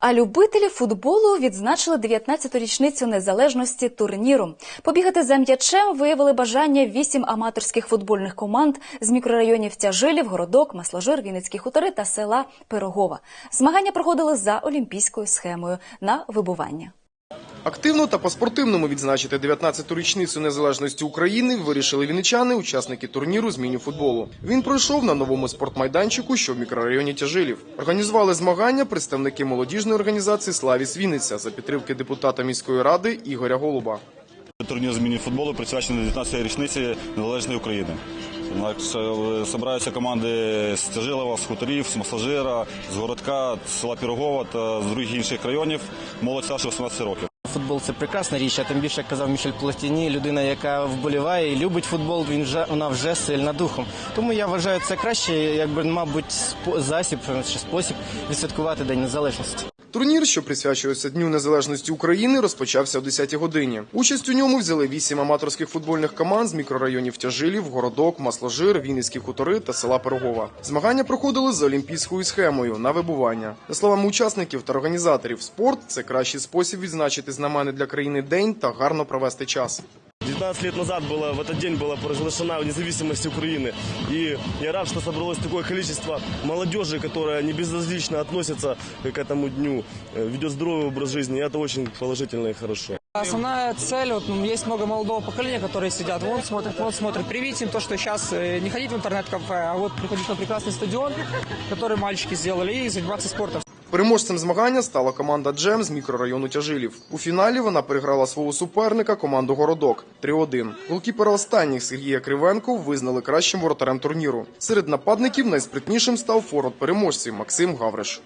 А любителі футболу відзначили 19-ту річницю незалежності турніру. Побігати за м'ячем виявили бажання вісім аматорських футбольних команд з мікрорайонів Тяжилів, Городок, Масложир, Вінницькі хутори та села Пирогова. Змагання проходили за олімпійською схемою на вибування. Активно та по-спортивному відзначити 19-ту річницю незалежності України вирішили вінничани, учасники турніру з міні-футболу. Він пройшов на новому спортмайданчику, що в мікрорайоні Тяжилів. Організували змагання представники молодіжної організації Славіс Вінниця за підтримки депутата міської ради Ігоря Голуба. Турнір з міні-футболу присвячений 19-ї річниці незалежної України. Збираються команди з Тяжилова, з хуторів, з Масажира, з Городка, з села Пірогова та з других інших районів. Молодь старше 18 років. Футбол це прекрасна річ, а тим більше як казав Мішель Платіні, людина, яка вболіває і любить футбол, він вже вона вже сильна духом. Тому я вважаю це краще, якби мабуть, засіб чи спосіб відсвяткувати День Незалежності. Турнір, що присвячується Дню Незалежності України, розпочався о 10-й годині. Участь у ньому взяли вісім аматорських футбольних команд з мікрорайонів Тяжилів, Городок, Масложир, Вінницькі хутори та села Пирогова. Змагання проходили за олімпійською схемою на вибування. За словами учасників та організаторів, спорт це кращий спосіб відзначити знаменний для країни день та гарно провести час. 19 лет назад было, в этот день была провозглашена независимость Украины. И я рад, что собралось такое количество молодежи, которая не безразлично относится к этому дню, э, ведет здоровый образ жизни. И это очень положительно и хорошо. Основная цель, вот, ну, есть много молодого поколения, которые сидят, вон смотрят, вон смотрят. Привить им то, что сейчас э, не ходить в интернет-кафе, а вот приходить на прекрасный стадион, который мальчики сделали, и заниматься спортом. Переможцем змагання стала команда Джем з мікрорайону Тяжилів. У фіналі вона переграла свого суперника команду Городок 3-1. Голкіпера останніх Сергія Кривенко визнали кращим воротарем турніру. Серед нападників найспритнішим став форвард переможців Максим Гавриш.